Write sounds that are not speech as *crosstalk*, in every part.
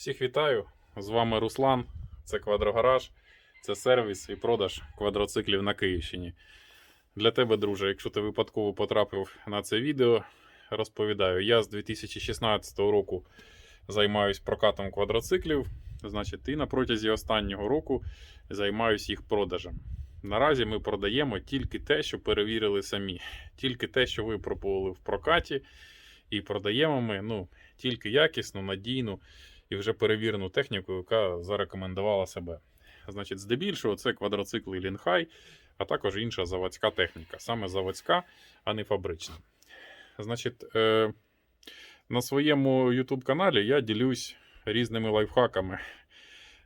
Всіх вітаю! З вами Руслан, це Квадрогараж, це сервіс і продаж квадроциклів на Київщині. Для тебе, друже, якщо ти випадково потрапив на це відео, розповідаю. Я з 2016 року займаюся прокатом квадроциклів. Значить, і на протязі останнього року займаюся їх продажем. Наразі ми продаємо тільки те, що перевірили самі, тільки те, що ви пробували в прокаті, і продаємо ми ну, тільки якісну, надійну і вже перевірену техніку, яка зарекомендувала себе. Значить, здебільшого це квадроцикли Лінхай, а також інша заводська техніка. Саме заводська, а не фабрична. Значить, е, на своєму YouTube каналі я ділюсь різними лайфхаками,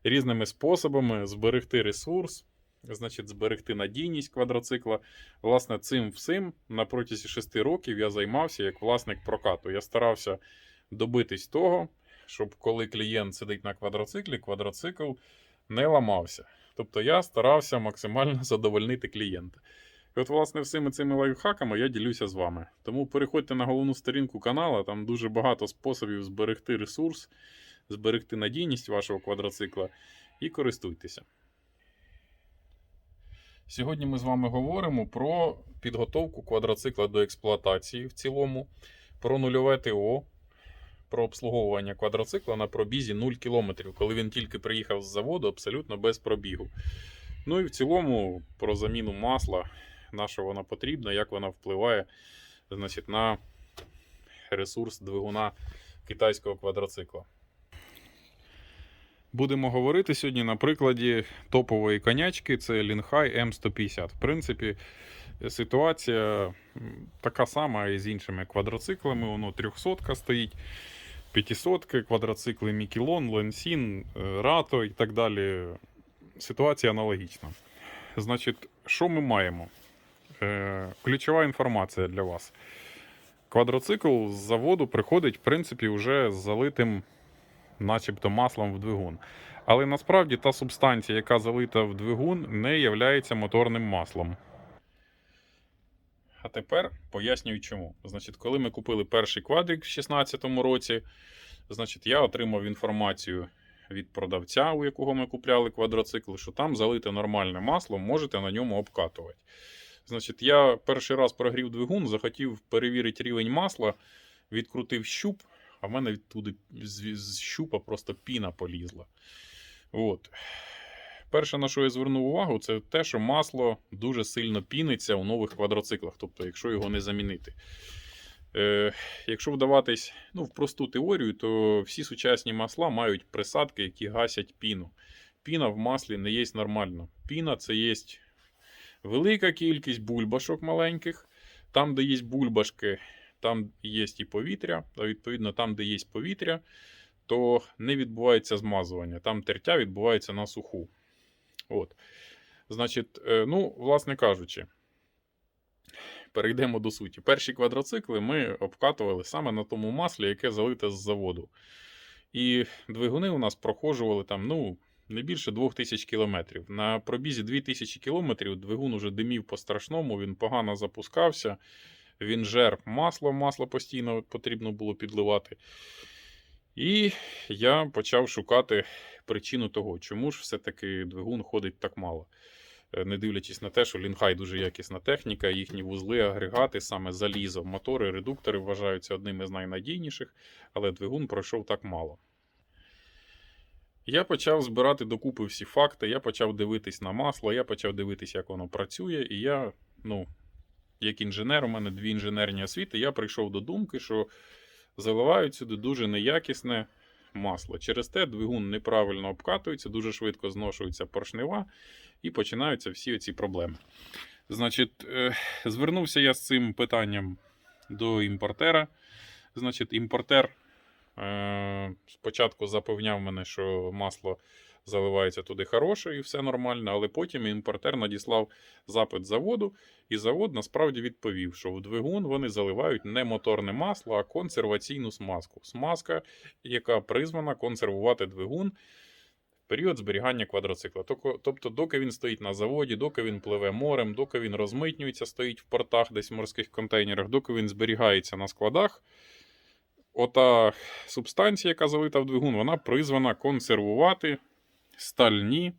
різними способами зберегти ресурс, значить, зберегти надійність квадроцикла. Власне, цим всім на протязі 6 років я займався як власник прокату. Я старався добитись того, щоб коли клієнт сидить на квадроциклі, квадроцикл не ламався. Тобто я старався максимально *laughs* задовольнити клієнта. І от, власне, всіми цими лайфхаками я ділюся з вами. Тому переходьте на головну сторінку каналу, там дуже багато способів зберегти ресурс, зберегти надійність вашого квадроцикла і користуйтеся. Сьогодні ми з вами говоримо про підготовку квадроцикла до експлуатації в цілому, про нульове ТО, про обслуговування квадроцикла на пробізі 0 км, коли він тільки приїхав з заводу абсолютно без пробігу. Ну і в цілому про заміну масла, на що вона потрібна, як вона впливає значить, на ресурс двигуна китайського квадроцикла. Будемо говорити сьогодні на прикладі топової конячки, це Лінхай М150. В принципі, ситуація така сама і з іншими квадроциклами. Воно 300 стоїть, 500 квадроцикли Мікілон, Ленсін, е, Рато і так далі. Ситуація аналогічна. Значить, що ми маємо? Е, ключова інформація для вас. Квадроцикл з заводу приходить, в принципі, вже з залитим начебто маслом в двигун. Але насправді та субстанція, яка залита в двигун, не є моторним маслом. А тепер пояснюю чому. Значить, коли ми купили перший квадрик в 2016 році, значить, я отримав інформацію від продавця, у якого ми купляли квадроцикл, що там залите нормальне масло, можете на ньому обкатувати. Значить, я перший раз прогрів двигун, захотів перевірити рівень масла, відкрутив щуп, а в мене відтуди з, щупа просто піна полізла. От. Перше, на що я звернув увагу, це те, що масло дуже сильно піниться у нових квадроциклах, тобто, якщо його не замінити. Е, якщо вдаватись ну, в просту теорію, то всі сучасні масла мають присадки, які гасять піну. Піна в маслі не є нормально. Піна це є велика кількість бульбашок маленьких. Там, де є бульбашки, там є і повітря, а відповідно, там, де є повітря, то не відбувається змазування. Там тертя відбувається на суху. От. Значить, е, ну, власне кажучи, перейдемо до суті. Перші квадроцикли ми обкатували саме на тому маслі, яке залите з заводу. І двигуни у нас проходжували там, ну, не більше 2000 кілометрів. На пробізі 2000 кілометрів двигун уже димів по-страшному, він погано запускався, він жер масло, масло постійно потрібно було підливати. І я почав шукати причину того, чому ж все-таки двигун ходить так мало. Е, Не дивлячись на те, що Лінхай дуже якісна техніка, їхні вузли, агрегати, саме залізо, мотори, редуктори вважаються одними з найнадійніших, але двигун пройшов так мало. Я почав збирати докупи всі факти, я почав дивитись на масло, я почав дивитись, як воно працює, і я, ну, як інженер, у мене дві інженерні освіти, я прийшов до думки, що заливають сюди дуже неякісне масло. Через те двигун неправильно обкатується, дуже швидко зношується поршнева і починаються всі ці проблеми. Значить, е, звернувся я з цим питанням до імпортера. Значить, імпортер е, спочатку запевняв мене, що масло заливається туди хороше і все нормально, але потім імпортер надіслав запит заводу, і завод насправді відповів, що в двигун вони заливають не моторне масло, а консерваційну смазку. Смазка, яка призвана консервувати двигун в період зберігання квадроцикла. Тобто, доки він стоїть на заводі, доки він пливе морем, доки він розмитнюється, стоїть в портах, десь в морських контейнерах, доки він зберігається на складах, ота субстанція, яка залита в двигун, вона призвана консервувати стальні,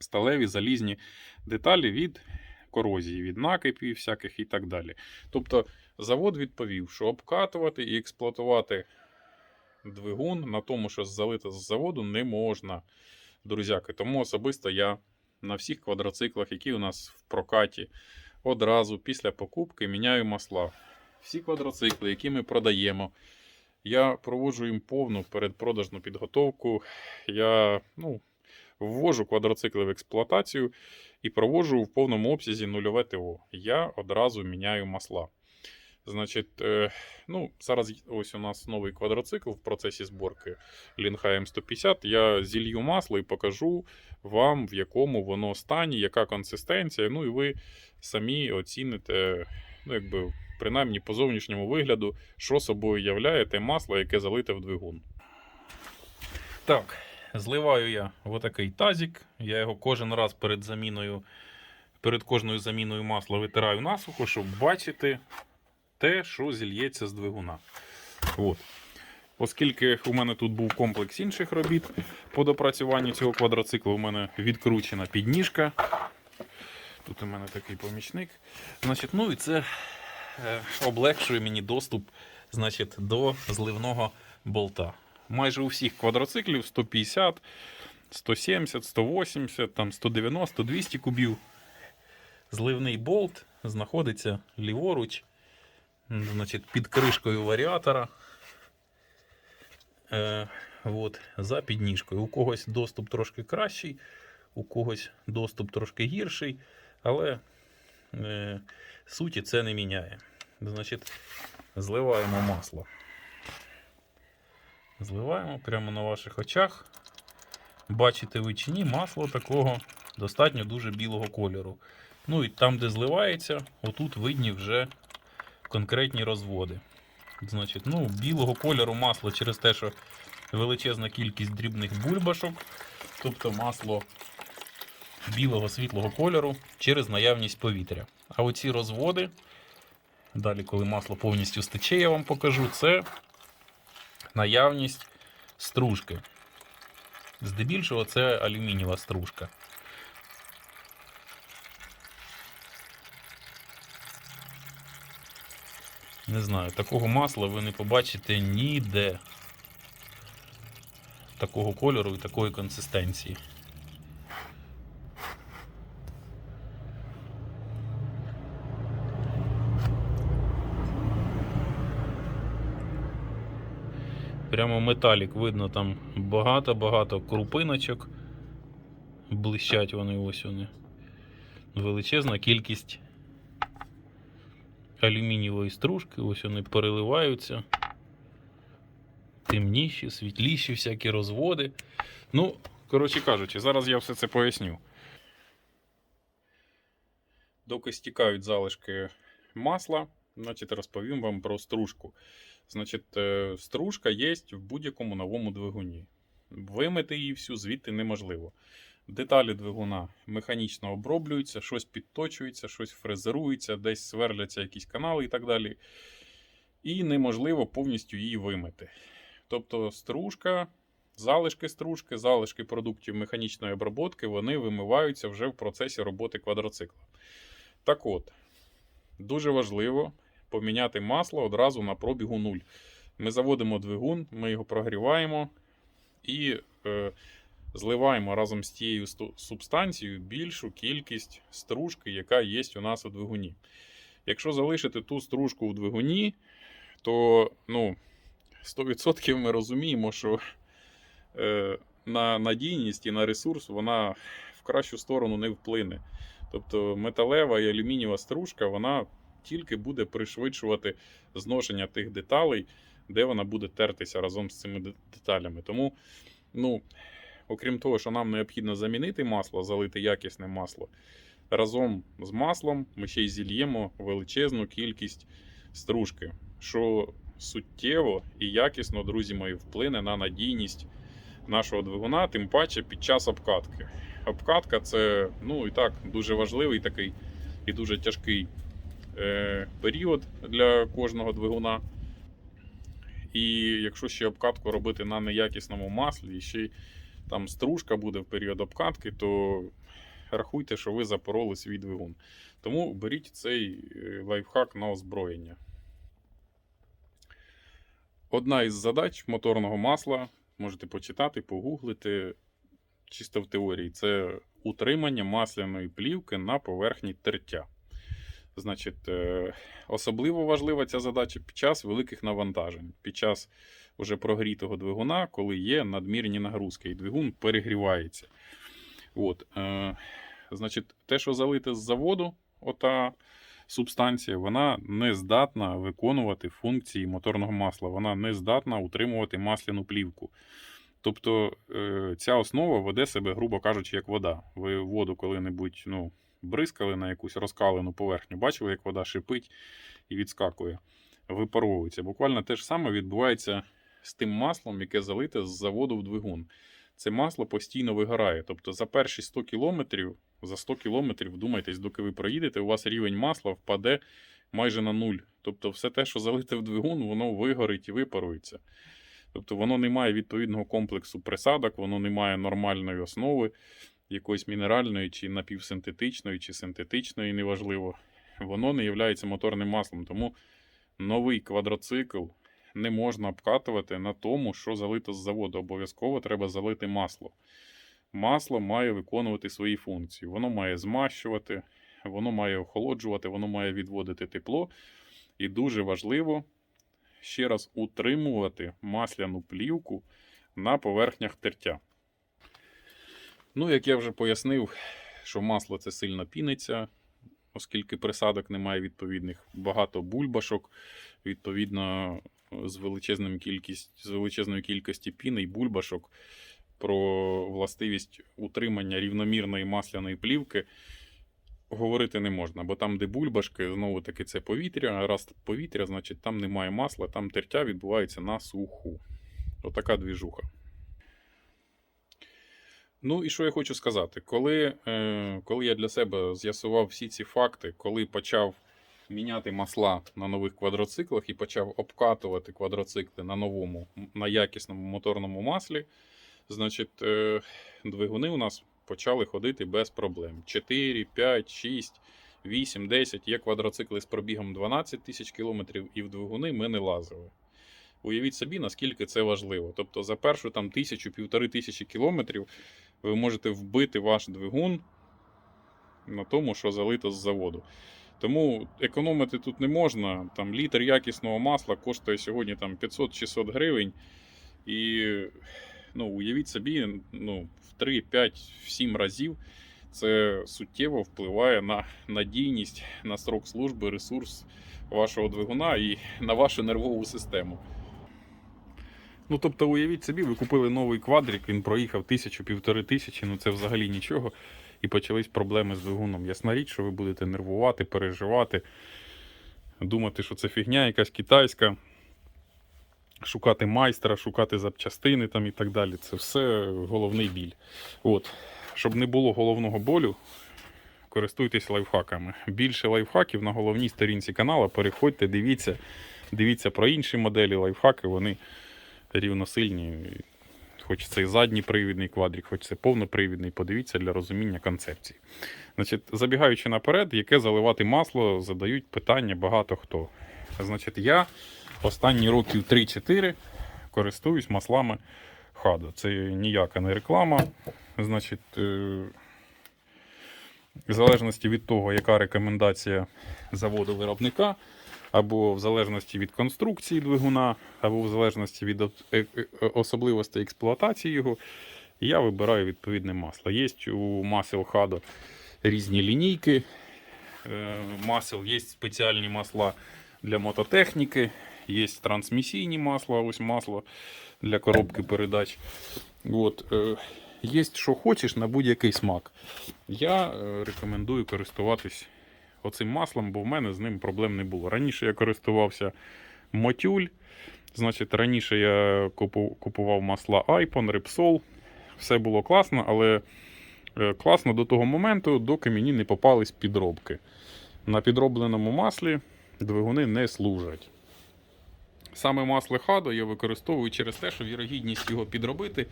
сталеві залізні деталі від корозії, від накипів всяких і так далі. Тобто завод відповів, що обкатувати і експлуатувати двигун на тому, що залито з заводу, не можна, друзяки. Тому особисто я на всіх квадроциклах, які у нас в прокаті, одразу після покупки міняю масла. Всі квадроцикли, які ми продаємо, я проводжу їм повну передпродажну підготовку. Я ну, ввожу квадроцикли в експлуатацію і проводжу в повному обсязі нульове ТО. Я одразу міняю масла. Значить, е, ну, зараз ось у нас новий квадроцикл в процесі зборки Лінха М150. Я зілью масло і покажу вам, в якому воно стані, яка консистенція. Ну і ви самі оціните, ну, якби, принаймні по зовнішньому вигляду, що собою являє те масло, яке залите в двигун. Так, зливаю я в отакий тазик. Я його кожен раз перед заміною, перед кожною заміною масла витираю насухо, щоб бачити те, що зільється з двигуна. От. Оскільки у мене тут був комплекс інших робіт по допрацюванню цього квадроциклу, у мене відкручена підніжка. Тут у мене такий помічник. Значить, ну і це облегшує мені доступ значить, до зливного болта. Майже у всіх квадроциклів 150, 170, 180, там 190, 200 кубів. Зливний болт знаходиться ліворуч, значить, під кришкою варіатора. Е, от, за підніжкою. У когось доступ трошки кращий, у когось доступ трошки гірший, але е, суті це не міняє. Значить, зливаємо масло. Зливаємо прямо на ваших очах. Бачите ви чи ні, масло такого достатньо дуже білого кольору. Ну і там, де зливається, отут видні вже конкретні розводи. Значить, ну, білого кольору масло через те, що величезна кількість дрібних бульбашок, тобто масло білого світлого кольору через наявність повітря. А оці розводи, далі, коли масло повністю стече, я вам покажу, це наявність стружки. Здебільшого це алюмінієва стружка. Не знаю, такого масла ви не побачите ніде. Такого кольору і такої консистенції. Прямо металік видно там багато-багато крупиночок. Блищать вони ось вони. Величезна кількість алюмінієвої стружки, ось вони переливаються. Темніші, світліші всякі розводи. Ну, коротше кажучи, зараз я все це поясню. Доки стікають залишки масла, значить розповім вам про стружку. Значить, е, стружка є в будь-якому новому двигуні. Вимити її всю звідти неможливо. Деталі двигуна механічно оброблюються, щось підточується, щось фрезерується, десь сверляться якісь канали і так далі. І неможливо повністю її вимити. Тобто стружка, залишки стружки, залишки продуктів механічної обробки, вони вимиваються вже в процесі роботи квадроцикла. Так от, дуже важливо поміняти масло одразу на пробігу 0. Ми заводимо двигун, ми його прогріваємо і е, зливаємо разом з тією субстанцією більшу кількість стружки, яка є у нас у двигуні. Якщо залишити ту стружку у двигуні, то ну, 100% ми розуміємо, що е, на надійність і на ресурс вона в кращу сторону не вплине. Тобто металева і алюмінієва стружка вона тільки буде пришвидшувати зношення тих деталей, де вона буде тертися разом з цими деталями. Тому, ну, окрім того, що нам необхідно замінити масло, залити якісне масло, разом з маслом ми ще й зільємо величезну кількість стружки, що суттєво і якісно, друзі мої, вплине на надійність нашого двигуна, тим паче під час обкатки. Обкатка це ну і так дуже важливий такий і дуже тяжкий період для кожного двигуна. І якщо ще обкатку робити на неякісному маслі, і ще там стружка буде в період обкатки, то рахуйте, що ви запороли свій двигун. Тому беріть цей е, лайфхак на озброєння. Одна із задач моторного масла, можете почитати, погуглити, чисто в теорії, це утримання масляної плівки на поверхні тертя. Значить, е, особливо важлива ця задача під час великих навантажень, під час уже прогрітого двигуна, коли є надмірні нагрузки, і двигун перегрівається. От, е, значить, те, що залите з заводу, ота субстанція, вона не здатна виконувати функції моторного масла, вона не здатна утримувати масляну плівку. Тобто е, ця основа веде себе, грубо кажучи, як вода. Ви воду коли-небудь ну, бризкали на якусь розкалену поверхню, бачили, як вода шипить і відскакує, випаровується. Буквально те ж саме відбувається з тим маслом, яке залите з заводу в двигун. Це масло постійно вигорає. Тобто за перші 100 кілометрів, за 100 кілометрів, вдумайтесь, доки ви проїдете, у вас рівень масла впаде майже на нуль. Тобто все те, що залите в двигун, воно вигорить і випарується. Тобто воно не має відповідного комплексу присадок, воно не має нормальної основи, якоїсь мінеральної, чи напівсинтетичної, чи синтетичної, неважливо. Воно не є моторним маслом. Тому новий квадроцикл не можна обкатувати на тому, що залито з заводу. Обов'язково треба залити масло. Масло має виконувати свої функції. Воно має змащувати, воно має охолоджувати, воно має відводити тепло. І дуже важливо ще раз утримувати масляну плівку на поверхнях тертя. Ну, як я вже пояснив, що масло це сильно піниться, оскільки присадок немає відповідних, багато бульбашок, відповідно, з, величезним кількість, з величезною кількості піни і бульбашок про властивість утримання рівномірної масляної плівки говорити не можна, бо там, де бульбашки, знову таки це повітря, а раз повітря, значить там немає масла, там тертя відбувається на суху. Отака двіжуха. Ну і що я хочу сказати? Коли, е, коли я для себе з'ясував всі ці факти, коли почав міняти масла на нових квадроциклах і почав обкатувати квадроцикли на новому, на якісному моторному маслі, значить, е, двигуни у нас почали ходити без проблем. 4, 5, 6, 8, 10. Є квадроцикли з пробігом 12 тисяч кілометрів, і в двигуни ми не лазили. Уявіть собі, наскільки це важливо. Тобто за першу там тисячу, півтори тисячі кілометрів ви можете вбити ваш двигун на тому, що залито з заводу. Тому економити тут не можна. Там літр якісного масла коштує сьогодні там 500-600 гривень. І ну, уявіть собі, ну, в 3, 5, в 7 разів це суттєво впливає на надійність, на срок служби, ресурс вашого двигуна і на вашу нервову систему. Ну, тобто, уявіть собі, ви купили новий квадрик, він проїхав тисячу, півтори тисячі, ну це взагалі нічого. І почались проблеми з двигуном. Ясна річ, що ви будете нервувати, переживати, думати, що це фігня якась китайська, шукати майстра, шукати запчастини там і так далі. Це все головний біль. От. Щоб не було головного болю, користуйтесь лайфхаками. Більше лайфхаків на головній сторінці каналу. Переходьте, дивіться, дивіться про інші моделі лайфхаки, вони рівносильні. Хоч це і задній привідний квадрик, хоч це повнопривідний, подивіться для розуміння концепції. Значить, Забігаючи наперед, яке заливати масло, задають питання багато хто. Значить, я останні років 3-4 користуюсь маслами Хада. Це ніяка не реклама. Значить, е, в залежності від того, яка рекомендація заводу виробника, або в залежності від конструкції двигуна, або в залежності від е- е- особливостей експлуатації його, я вибираю відповідне масло. Є у масел Хадо різні лінійки е, масел, є спеціальні масла для мототехніки, є трансмісійні масла, ось масло для коробки передач. От, є що хочеш на будь-який смак. Я рекомендую користуватись оцим маслом, бо в мене з ним проблем не було. Раніше я користувався Мотюль. Значить, раніше я купував масла Айпон, Repsol. Все було класно, але е, класно до того моменту, доки мені не попались підробки. На підробленому маслі двигуни не служать. Саме масло хадо я використовую через те, що вірогідність його підробити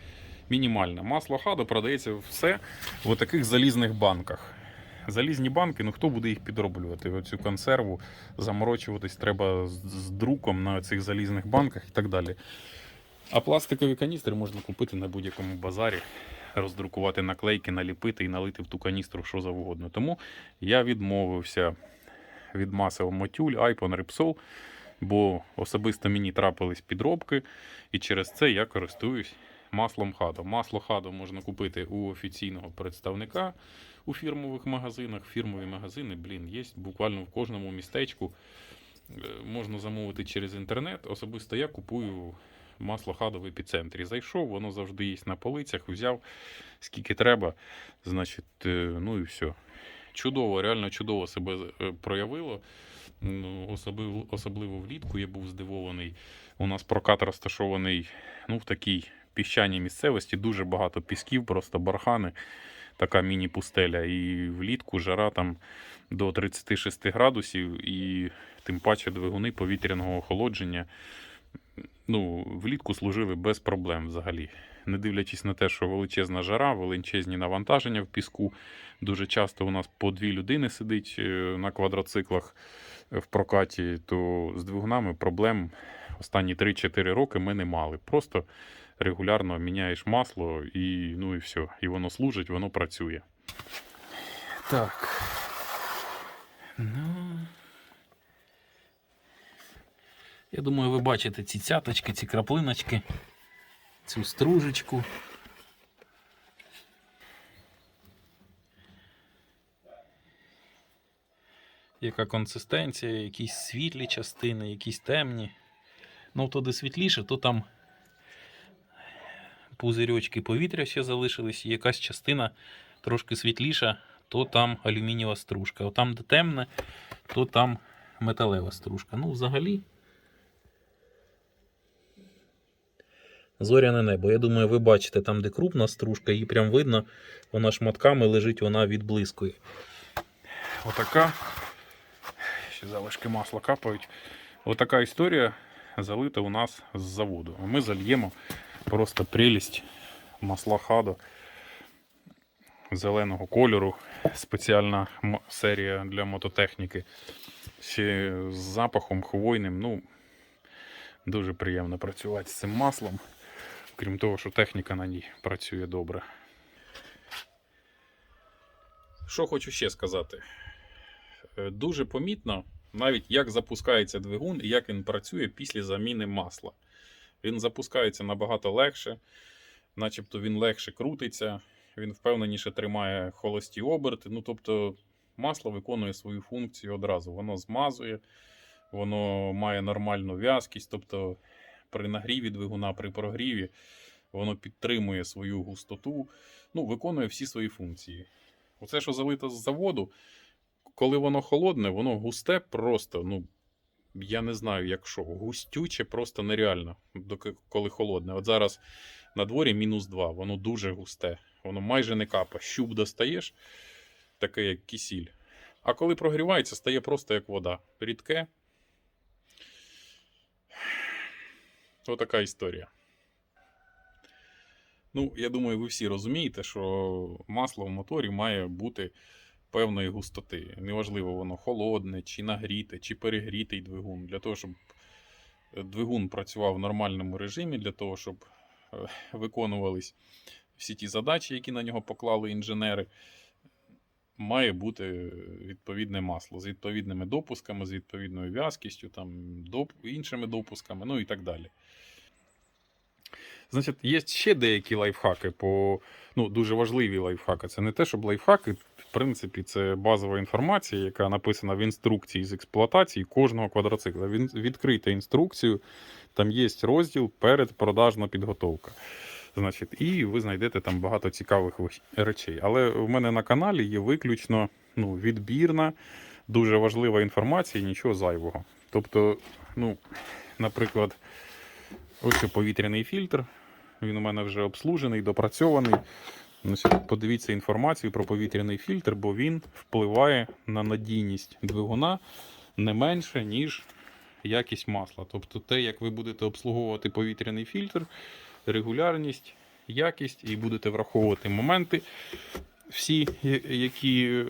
мінімальна. Масло хадо продається все в таких залізних банках. Залізні банки, ну хто буде їх підроблювати? Оцю консерву заморочуватись треба з, друком на цих залізних банках і так далі. А пластикові каністри можна купити на будь-якому базарі, роздрукувати наклейки, наліпити і налити в ту каністру що завгодно. Тому я відмовився від масел Мотюль, Айпон, Repsol, бо особисто мені трапились підробки, і через це я користуюсь маслом хадо. Масло хадо можна купити у офіційного представника у фірмових магазинах. Фірмові магазини, блін, є буквально в кожному містечку. Е, Можна замовити через інтернет. Особисто я купую масло хадо в епіцентрі. Зайшов, воно завжди є на полицях, взяв скільки треба. Значить, е, ну і все. Чудово, реально чудово себе е, проявило. Особливо, особливо влітку я був здивований. У нас прокат розташований ну, в такій піщаній місцевості, дуже багато пісків, просто бархани, така міні-пустеля. І влітку жара там до 36 градусів, і тим паче двигуни повітряного охолодження. Ну, влітку служили без проблем взагалі. Не дивлячись на те, що величезна жара, величезні навантаження в піску. Дуже часто у нас по дві людини сидить е, на квадроциклах е, в прокаті, то з двигунами проблем останні 3-4 роки ми не мали. Просто регулярно міняєш масло і ну і все. І воно служить, воно працює. Так. Ну. Я думаю, ви бачите ці цяточки, ці краплиночки, цю стружечку. Яка консистенція, якісь світлі частини, якісь темні. Ну, то де світліше, то там пузирьочки повітря ще залишились, і якась частина трошки світліша, то там алюмінієва стружка. А там, де темне, то там металева стружка. Ну, взагалі. Зоряне небо. Я думаю, ви бачите там, де крупна стружка, її прям видно, вона шматками лежить, вона відблискує. Отака. Ще залишки масла капають. Отака історія залита у нас з заводу. А Ми зальємо просто прелість масла хадо зеленого кольору. Спеціальна серія для мототехніки. Ще з запахом хвойним. Ну, дуже приємно працювати з цим маслом. Крім того, що техніка на ній працює добре. Що хочу ще сказати. Е, Дуже помітно, навіть як запускається двигун і як він працює після заміни масла. Він запускається набагато легше, начебто він легше крутиться, він впевненіше тримає холості оберти. Ну, тобто, масло виконує свою функцію одразу. Воно змазує, воно має нормальну в'язкість, тобто при нагріві двигуна, при прогріві, воно підтримує свою густоту, ну, виконує всі свої функції. Оце, що залито з заводу, коли воно холодне, воно густе просто, ну, я не знаю, як що, густюче просто нереально, коли холодне. От зараз на дворі мінус 2, воно дуже густе, воно майже не капа. Щуп достаєш, таке як кисіль. А коли прогрівається, стає просто як вода. Рідке. Отака історія. Ну, я думаю, ви всі розумієте, що масло в моторі має бути певної густоти. Неважливо, воно холодне, чи нагріте, чи перегрітий двигун. Для того, щоб двигун працював в нормальному режимі, для того, щоб е, виконувались всі ті задачі, які на нього поклали інженери, має бути відповідне масло з відповідними допусками, з відповідною в'язкістю, там, доп... іншими допусками, ну і так далі. Значить, є ще деякі лайфхаки по ну, дуже важливі лайфхаки. Це не те, щоб лайфхаки, принципі, це базова інформація, яка написана в інструкції з експлуатації кожного квадроцикла. Він відкрийте інструкцію, там є розділ передпродажна підготовка. Значить, і ви знайдете там багато цікавих речей. Але в мене на каналі є виключно ну, відбірна, дуже важлива інформація, нічого зайвого. Тобто, ну, наприклад, ось повітряний фільтр. Він у мене вже обслужений, допрацьований. Значить, подивіться інформацію про повітряний фільтр, бо він впливає на надійність двигуна не менше, ніж якість масла. Тобто те, як ви будете обслуговувати повітряний фільтр, регулярність, якість і будете враховувати моменти всі, які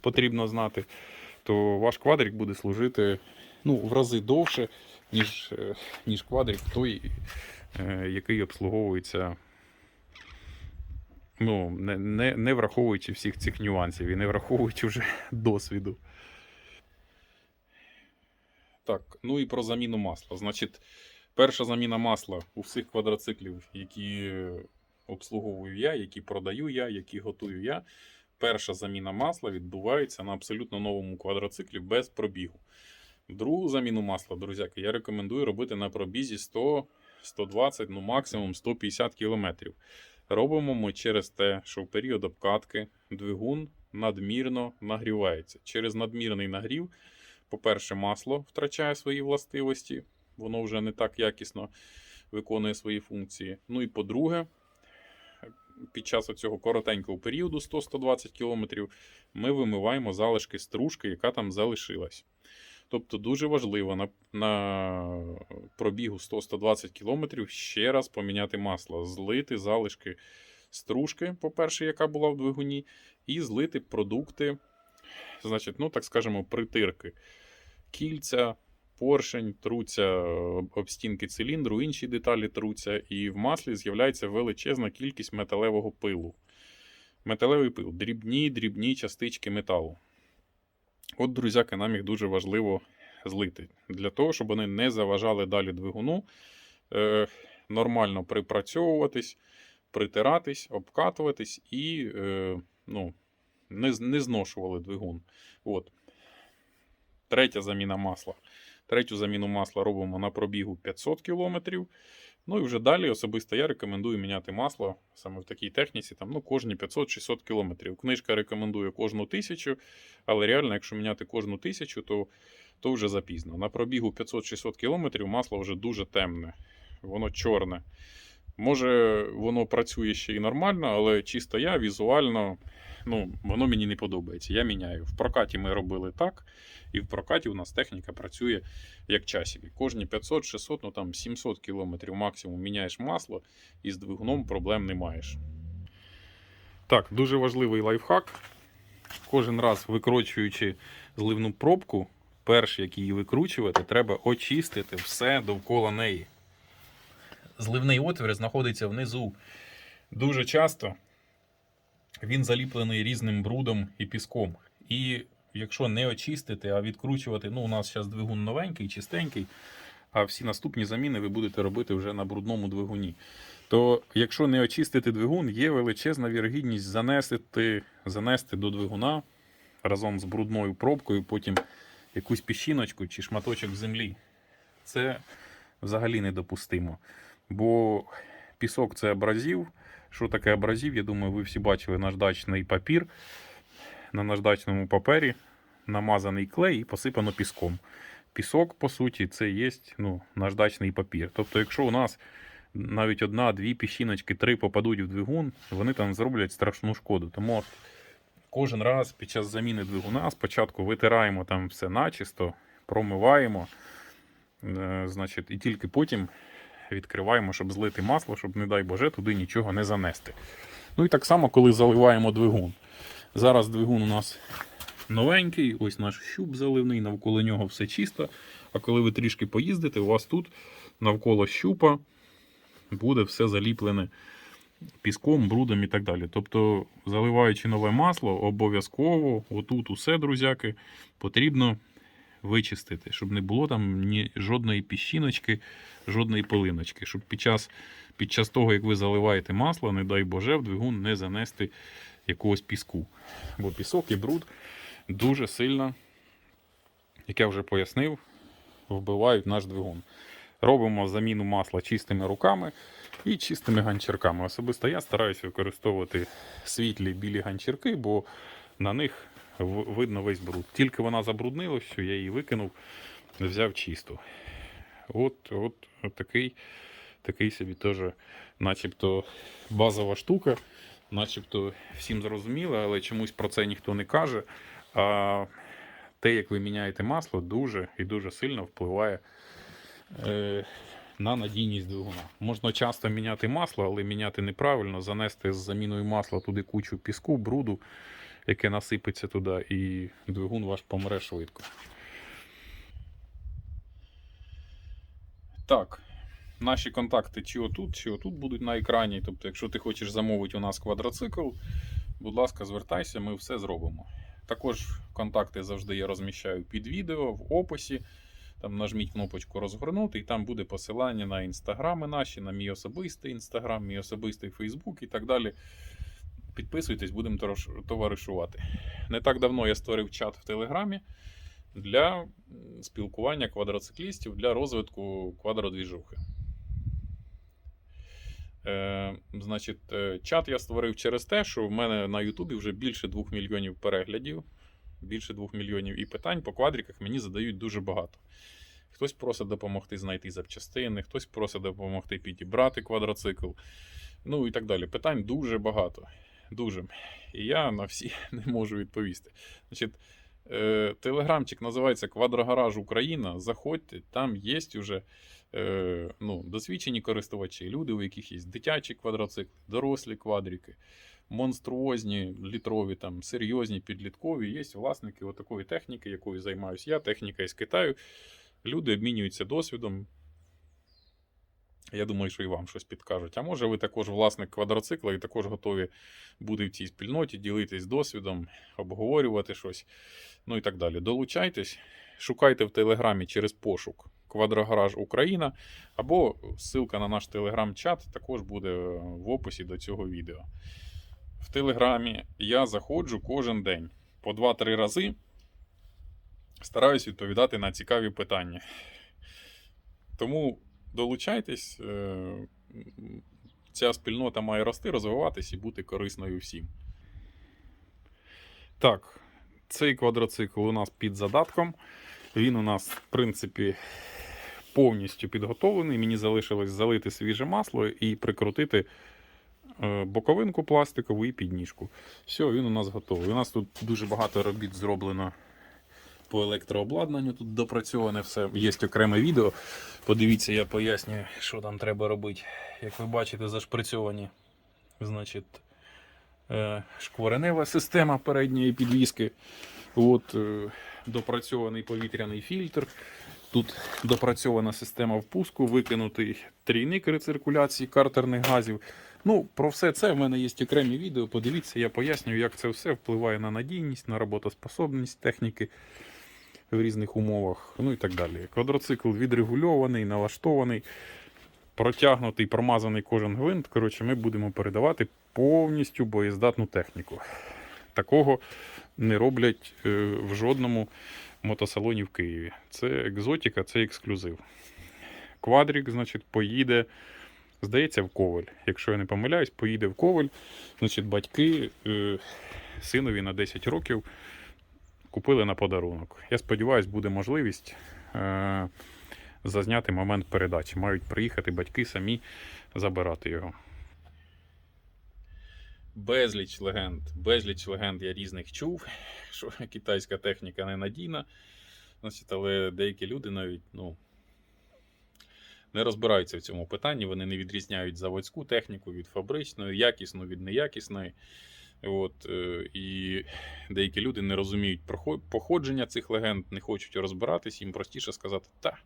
потрібно знати, то ваш квадрик буде служити ну, в рази довше, ніж, е, ніж квадрик той, е, який обслуговується. Ну, не, не, не враховуючи всіх цих нюансів і не враховуючи вже *laughs* досвіду. Так, ну і про заміну масла. Значить, перша заміна масла у всіх квадроциклів, які обслуговую я, які продаю я, які готую я. Перша заміна масла відбувається на абсолютно новому квадроциклі без пробігу. Другу заміну масла, друзяки, я рекомендую робити на пробізі 100, 120, ну максимум 150 км. Робимо ми через те, що в період обкатки двигун надмірно нагрівається. Через надмірний нагрів, по-перше, масло втрачає свої властивості, воно вже не так якісно виконує свої функції. Ну і по-друге, під час цього коротенького періоду 100-120 км ми вимиваємо залишки стружки, яка там залишилась. Тобто дуже важливо на, на пробігу 100-120 км ще раз поміняти масло, злити залишки стружки, по-перше, яка була в двигуні, і злити продукти, значить, ну так скажемо, притирки. Кільця, поршень, труться об стінки циліндру, інші деталі труться, і в маслі з'являється величезна кількість металевого пилу. Металевий пил, дрібні, дрібні частички металу. От, друзяки, нам їх дуже важливо злити. Для того, щоб вони не заважали далі двигуну, е, нормально припрацьовуватись, притиратись, обкатуватись і е, ну, не, не зношували двигун. От. Третя заміна масла. Третю заміну масла робимо на пробігу 500 км. Ну і вже далі особисто я рекомендую міняти масло саме в такій техніці, там, ну, кожні 500-600 км. Книжка рекомендує кожну тисячу, але реально, якщо міняти кожну тисячу, то, то вже запізно. На пробігу 500-600 км масло вже дуже темне, воно чорне. Може, воно працює ще і нормально, але чисто я візуально, ну, воно мені не подобається. Я міняю. В прокаті ми робили так, і в прокаті у нас техніка працює як часики. Кожні 500-600, ну там 700 км максимум міняєш масло, і з двигуном проблем не маєш. Так, дуже важливий лайфхак. Кожен раз викручуючи зливну пробку, перш як її викручувати, треба очистити все довкола неї. Зливний отвір знаходиться внизу. Дуже часто він заліплений різним брудом і піском. І якщо не очистити, а відкручувати, ну у нас зараз двигун новенький, чистенький, а всі наступні заміни ви будете робити вже на брудному двигуні. То якщо не очистити двигун, є величезна вірогідність занести, занести до двигуна разом з брудною пробкою, потім якусь піщиночку чи шматочок землі. Це взагалі недопустимо. Бо пісок це абразив. Що таке абразив? Я думаю, ви всі бачили наждачний папір. На наждачному папері намазаний клей і посипано піском. Пісок, по суті, це є ну, наждачний папір. Тобто, якщо у нас навіть одна, дві піщиночки, три попадуть в двигун, вони там зроблять страшну шкоду. Тому кожен раз під час заміни двигуна спочатку витираємо там все начисто, промиваємо, е, значить, і тільки потім відкриваємо, щоб злити масло, щоб, не дай Боже, туди нічого не занести. Ну і так само, коли заливаємо двигун. Зараз двигун у нас новенький, ось наш щуп заливний, навколо нього все чисто. А коли ви трішки поїздите, у вас тут навколо щупа буде все заліплене піском, брудом і так далі. Тобто, заливаючи нове масло, обов'язково отут усе, друзяки, потрібно вичистити, щоб не було там ні жодної піщиночки, жодної пилиночки, щоб під час, під час того, як ви заливаєте масло, не дай Боже, в двигун не занести якогось піску. Бо пісок і бруд дуже сильно, як я вже пояснив, вбивають наш двигун. Робимо заміну масла чистими руками і чистими ганчірками. Особисто я стараюся використовувати світлі білі ганчірки, бо на них видно весь бруд. Тільки вона забруднилась, що я її викинув, взяв чисту. От, от, от такий, такий собі теж, начебто, базова штука, начебто всім зрозуміло, але чомусь про це ніхто не каже. А те, як ви міняєте масло, дуже і дуже сильно впливає е, на надійність двигуна. Можна часто міняти масло, але міняти неправильно, занести з заміною масла туди кучу піску, бруду, яке насипеться туди, і двигун ваш помре швидко. Так, наші контакти чи отут, чи отут будуть на екрані. Тобто, якщо ти хочеш замовити у нас квадроцикл, будь ласка, звертайся, ми все зробимо. Також контакти завжди я розміщаю під відео в описі. Там нажміть кнопочку розгорнути, і там буде посилання на інстаграми наші, на мій особистий інстаграм, мій особистий Фейсбук і так далі. Підписуйтесь, будемо товаришувати. Не так давно я створив чат в Телеграмі для спілкування квадроциклістів для розвитку квадродвіжухи. Е, значить, е, чат я створив через те, що в мене на Ютубі вже більше 2 мільйонів переглядів, більше 2 мільйонів і питань по квадриках мені задають дуже багато. Хтось просить допомогти знайти запчастини, хтось просить допомогти підібрати квадроцикл, ну і так далі. Питань дуже багато. Дуже. І я на всі *laughs* не можу відповісти. Значить, е, телеграмчик називається Квадрогараж Україна. Заходьте, там є вже е, ну, досвідчені користувачі, люди, у яких є дитячі квадроцикли, дорослі квадрики, монструозні, літрові, там, серйозні, підліткові. Є власники отакої техніки, якою займаюся я, техніка із Китаю. Люди обмінюються досвідом. Я думаю, що і вам щось підкажуть. А може, ви також власник квадроцикла і також готові бути в цій спільноті, ділитись досвідом, обговорювати щось, ну і так далі. Долучайтесь, шукайте в Телеграмі через пошук Квадрогараж Україна, або ссылка на наш телеграм-чат також буде в описі до цього відео. В Телеграмі я заходжу кожен день по 2-3 рази. Стараюсь відповідати на цікаві питання. Тому долучайтесь. е, Ця спільнота має рости, розвиватись і бути корисною всім. Так, цей квадроцикл у нас під задатком. Він у нас, в принципі, повністю підготовлений. Мені залишилось залити свіже масло і прикрутити е, боковинку пластикову і підніжку. Все, він у нас готовий. У нас тут дуже багато робіт зроблено по електрообладнанню. Тут допрацьоване все. Є окреме відео. Подивіться, я пояснюю, що там треба робити. Як ви бачите, зашприцьовані значить, е, шкворенева система передньої підвіски. От, е, допрацьований повітряний фільтр. Тут допрацьована система впуску, викинутий трійник рециркуляції картерних газів. Ну, про все це в мене є окремі відео. Подивіться, я пояснюю, як це все впливає на надійність, на роботоспособність техніки в різних умовах, ну і так далі. Квадроцикл відрегульований, налаштований, протягнутий, промазаний кожен гвинт. Коротше, ми будемо передавати повністю боєздатну техніку. Такого не роблять е, в жодному мотосалоні в Києві. Це екзотика, це ексклюзив. Квадрік, значить, поїде, здається, в Коваль. Якщо я не помиляюсь, поїде в Коваль. Значить, батьки е, синові на 10 років купили на подарунок. Я сподіваюся, буде можливість е, зазняти момент передачі. Мають приїхати батьки самі забирати його. Безліч легенд. Безліч легенд я різних чув, що китайська техніка ненадійна. Значить, але деякі люди навіть ну, не розбираються в цьому питанні. Вони не відрізняють заводську техніку від фабричної, якісну від неякісної. От, е, і деякі люди не розуміють походження цих легенд, не хочуть розбиратись, їм простіше сказати, та,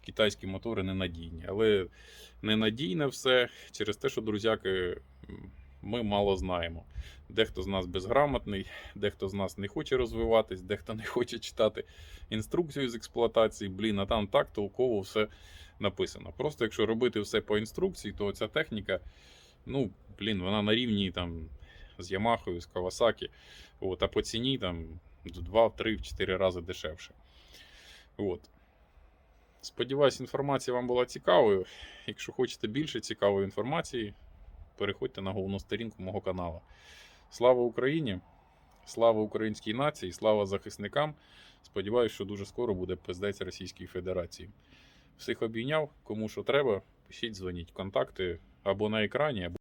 китайські мотори ненадійні. Але ненадійне все через те, що, друзяки, ми мало знаємо. Дехто з нас безграмотний, дехто з нас не хоче розвиватись, дехто не хоче читати інструкцію з експлуатації. Блін, а там так толково все написано. Просто якщо робити все по інструкції, то ця техніка, ну, блін, вона на рівні там з Ямахою, з Кавасакі. От, а по ціні там в 2, 3, 4 рази дешевше. От. Сподіваюсь, інформація вам була цікавою. Якщо хочете більше цікавої інформації, переходьте на головну сторінку мого каналу. Слава Україні! Слава українській нації, слава захисникам. Сподіваюсь, що дуже скоро буде пиздець Російської Федерації. Всіх обійняв, кому що треба, пишіть, дзвоніть. Контакти або на екрані, або